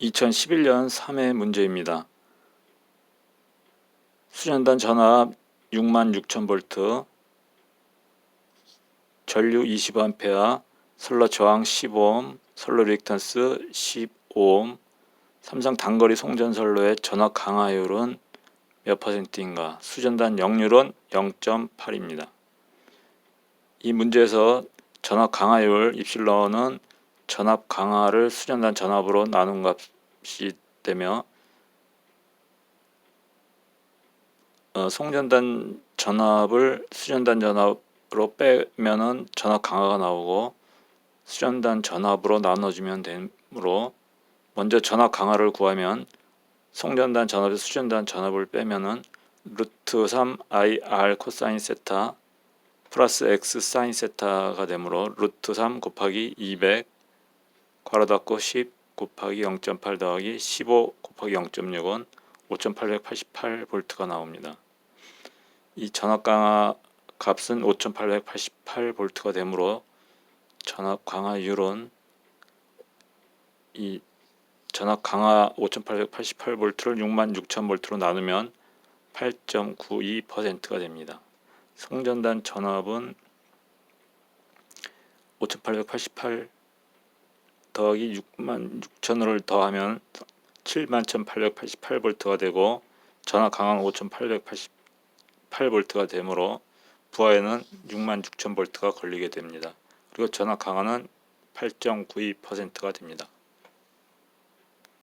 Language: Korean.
2011년 3회 문제입니다. 수전단 전압 66,000V, 전류 20A, 선로 저항 15옴, 선로 리액턴스 15옴, 삼성 단거리 송전선로의 전압 강화율은 몇 퍼센트인가? 수전단 역률은 0.8입니다. 이 문제에서 전압 강화율 입실러는 전압 강화를 수전단 전압으로 나눈 값이 되며 어, 송전단 전압을 수전단 전압으로 빼면은 전압 강화가 나오고 수전단 전압으로 나눠주면 되므로 먼저 전압 강화를 구하면 송전단 전압에서 수전단 전압을 빼면은 루트 3 IR 코사인 세타 플러스 X 사인 세타가 되므로 루트 3 곱하기 200 괄호 닫고 10 곱하기 0.8 더하기 15 곱하기 0.6은 5888V가 나옵니다. 이 전압 강화 값은 5888V가 되므로 전압 강화율은 이 전압 강화 5888V를 66,000V로 나누면 8.92%가 됩니다. 성전단 전압은 5888 더하기 66,000을 더하면 71,888V가 되고 전압 강화는 5,888V가 되므로 부하에는 66,000V가 걸리게 됩니다. 그리고 전압 강화는 8.92%가 됩니다.